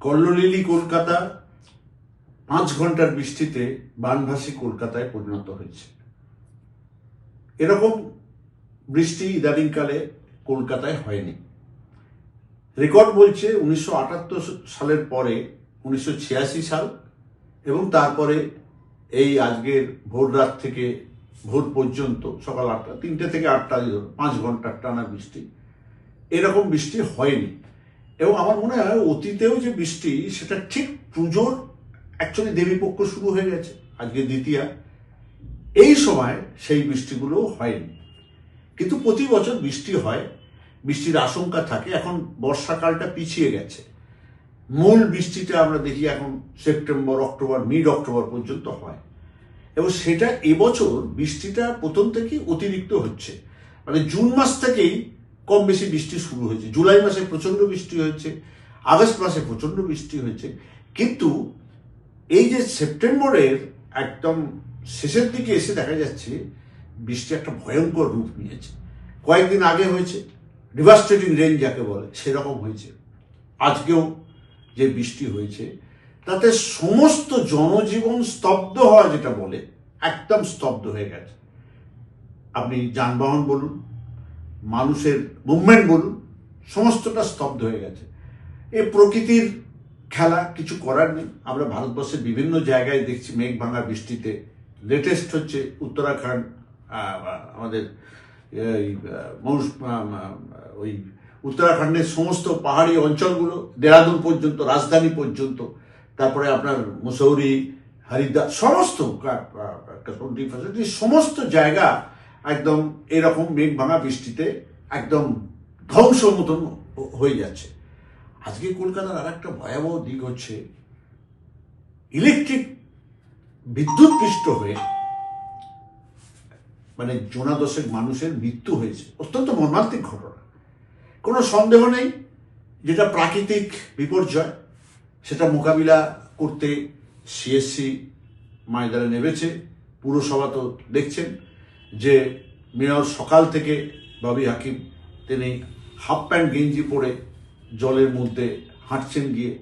কল্লোলিলি কলকাতা পাঁচ ঘণ্টার বৃষ্টিতে বানভাসী কলকাতায় পরিণত হয়েছে। এরকম বৃষ্টি ইদানিংকালে কলকাতায় হয়নি। রেকর্ড বলছে উনিশশো আটাত্তর সালের পরে উনিশশো ছিয়াশি সাল এবং তারপরে এই আজকের ভোর রাত থেকে ভোর পর্যন্ত সকাল আটটা, তিনটে থেকে আটটা, পাঁচ ঘণ্টার টানা বৃষ্টি। এরকম বৃষ্টি হয়নি। এবং আমার মনে হয় অতীতেও যে বৃষ্টি, সেটা ঠিক পুজোর অ্যাকচুয়ালি দেবীপক্ষ শুরু হয়ে গেছে, আজকে দ্বিতীয়া। এই সময় সেই বৃষ্টিগুলো হয়নি। কিন্তু প্রতি বছর বৃষ্টি হয়, বৃষ্টির আশঙ্কা থাকে, এখন বর্ষাকালটা পিছিয়ে গেছে। মূল বৃষ্টিটা আমরা দেখি এখন সেপ্টেম্বর, অক্টোবর মিড অক্টোবর পর্যন্ত হয়। এবং সেটা এবছর বৃষ্টিটা প্রথম থেকেই অতিরিক্ত হচ্ছে। মানে জুন মাস থেকেই কম বেশি বৃষ্টি শুরু হয়েছে। জুলাই মাসে প্রচণ্ড বৃষ্টি হয়েছে, আগস্ট মাসে প্রচণ্ড বৃষ্টি হয়েছে। কিন্তু এই যে সেপ্টেম্বরের একদম শেষের দিকে এসে দেখা যাচ্ছে, বৃষ্টি একটা ভয়ঙ্কর রূপ নিয়েছে। কয়েকদিন আগে হয়েছে ডিভাস্টেটিং রেঞ্জ যাকে বলে, সেরকম হয়েছে। আজকেও যে বৃষ্টি হয়েছে, তাতে সমস্ত জনজীবন স্তব্ধ হওয়া যেটা বলে, একদম স্তব্ধ হয়ে গেছে। আপনি যানবাহন বলুন মানুষের মুভমেন্ট বলুন, সমস্তটা স্তব্ধ হয়ে গেছে। এ প্রকৃতির খেলা কিছু করার নেই। আমরা ভারতবর্ষের বিভিন্ন জায়গায় দেখছি মেঘ ভাঙা বৃষ্টিতে। লেটেস্ট হচ্ছে উত্তরাখণ্ড আমাদের ওই উত্তরাখণ্ডের সমস্ত পাহাড়ি অঞ্চলগুলো, দেরাদুন পর্যন্ত, রাজধানী পর্যন্ত, তারপরে আপনার মুসৌরি, হরিদ্বার, সমস্ত সমস্ত জায়গা একদম এরকম মেঘ ভাঙা বৃষ্টিতে একদম ধ্বংস মতন হয়ে যাচ্ছে। আজকে কলকাতার আর একটা ভয়াবহ দিক হচ্ছে ইলেকট্রিক বিদ্যুৎ পৃষ্ঠ হয়ে মানে জোনা দশেক মানুষের মৃত্যু হয়েছে। অত্যন্ত মর্মান্তিক ঘটনা। কোনো সন্দেহ নেই যেটা প্রাকৃতিক বিপর্যয়, সেটা মোকাবিলা করতে সিএসসি ময়দানে নেমেছে। পুরসভা তো দেখছেন যে মেয়র সকাল থেকে ববি হাকিম, তিনি হাফ প্যান্ট গেঞ্জি পরে জলের মধ্যে হাঁটছেন গিয়ে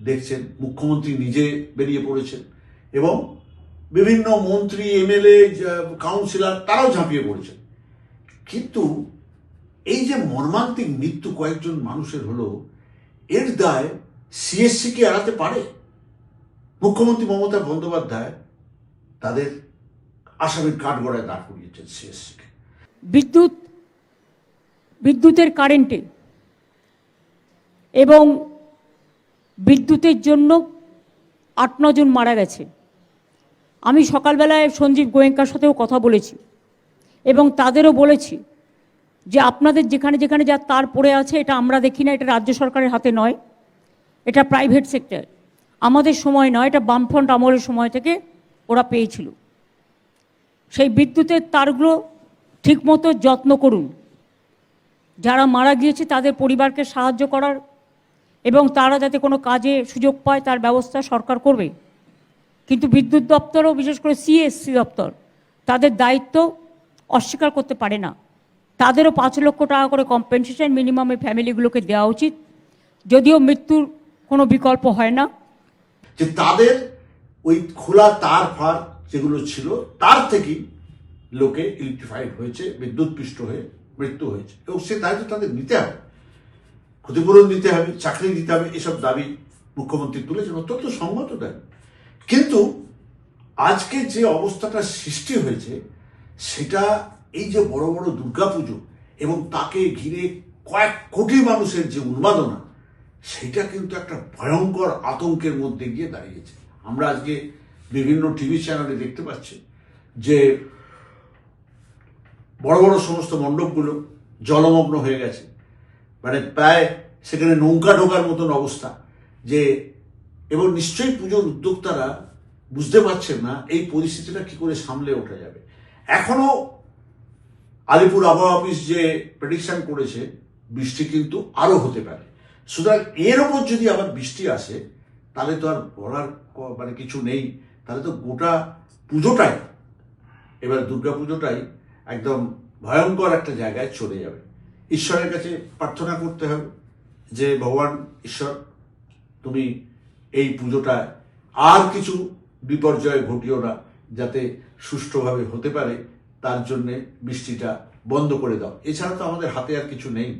দেখছেন মুখ্যমন্ত্রী নিজে বেরিয়ে পড়েছেন এবং বিভিন্ন মন্ত্রী এমএলএ কাউন্সিলর তারাও ঝাঁপিয়ে পড়েছেন। কিন্তু এই যে মর্মান্তিক মৃত্যু কয়েকজন মানুষের হলো, এর দায় সিএসসি কি এড়াতে পারে? মুখ্যমন্ত্রী মমতা বন্দ্যোপাধ্যায় তাদের আসামির কাঠগড়ায় দাঁড় করিয়েছেন সিএসসিকে বিদ্যুৎ, বিদ্যুতের কারেন্টে এবং বিদ্যুতের জন্য আট নজন মারা গেছে। আমি সকালবেলায় সঞ্জীব গোয়েঙ্কার সাথেও কথা বলেছি এবং তাদেরও বলেছি যে আপনাদের যেখানে যেখানে যা তার পড়ে আছে, এটা আমরা দেখি না, এটা রাজ্য সরকারের হাতে নয়, এটা প্রাইভেট সেক্টর আমাদের সময় নয়, এটা বামফ্রন্ট আমলের সময় থেকে ওরা পেয়েছিল। সেই বিদ্যুতের তারগুলো ঠিকমতো যত্ন করুন। যারা মারা গিয়েছে, তাদের পরিবারকে সাহায্য করার এবং তারা যাতে কোনো কাজে সুযোগ পায়, তার ব্যবস্থা সরকার করবে। কিন্তু বিদ্যুৎ দপ্তরও, বিশেষ করে সিএসসি দপ্তর, তাদের দায়িত্ব অস্বীকার করতে পারে না। তাদেরও পাঁচ লক্ষ টাকা করে কম্পেনসেশন মিনিমাম ফ্যামিলিগুলোকে দেওয়া উচিত। যদিও মৃত্যুর কোনো বিকল্প হয় না। যে তাদের ওই খোলা তার ফার যেগুলো ছিল, তার থেকেই লোকে ইলেকট্রিফাইড হয়েছে, বিদ্যুৎ পৃষ্ঠ হয়ে মৃত্যু হয়েছে। এবং সে দায়িত্ব তাদের নিতে হবে। ক্ষতিপূরণ দিতে হবে, চাকরি দিতে হবে, এসব দাবি মুখ্যমন্ত্রী তুলেছেন, অত্যন্ত সম্মত দাবি কিন্তু আজকে যে অবস্থাটা সৃষ্টি হয়েছে, সেটা এই যে বড় বড় দুর্গাপুজো এবং তাকে ঘিরে কয়েক কোটি মানুষের যে উন্মাদনা, সেটা কিন্তু একটা ভয়ঙ্কর আতঙ্কের মধ্যে গিয়ে দাঁড়িয়েছে। আমরা আজকে বিভিন্ন টিভি চ্যানেলে দেখতে পাচ্ছি যে বড় বড় সমস্ত মণ্ডপগুলো জলমগ্ন হয়ে গেছে। মানে প্রায় সেখানে নৌকা ঢোকার মতন অবস্থা যে, এবং নিশ্চয়ই পুজোর উদ্যোক্তারা বুঝতে পারছেন না এই পরিস্থিতিটা কি করে সামলে ওঠা যাবে। এখনও আলিপুর আবহাওয়া অফিস যে প্রেডিকশন করেছে, বৃষ্টি কিন্তু আরও হতে পারে। সুতরাং এর ওপর যদি আবার বৃষ্টি আসে, তাহলে তো আর বলার মানে কিছু নেই। তাহলে তো গোটা পুজোটাই, এবার দুর্গা পুজোটাই একদম ভয়ঙ্কর একটা জায়গায় চলে যাবে। ঈশ্বরের কাছে প্রার্থনা করতে হবে যে, ভগবান ঈশ্বর, তুমি এই পুজোটা আর কিছু বিপর্যয় ঘটিও না, যাতে সুষ্ঠুভাবে হতে পারে, তার জন্যে বৃষ্টিটা বন্ধ করে দাও। এছাড়া তো আমাদের হাতে আর কিছু নেই।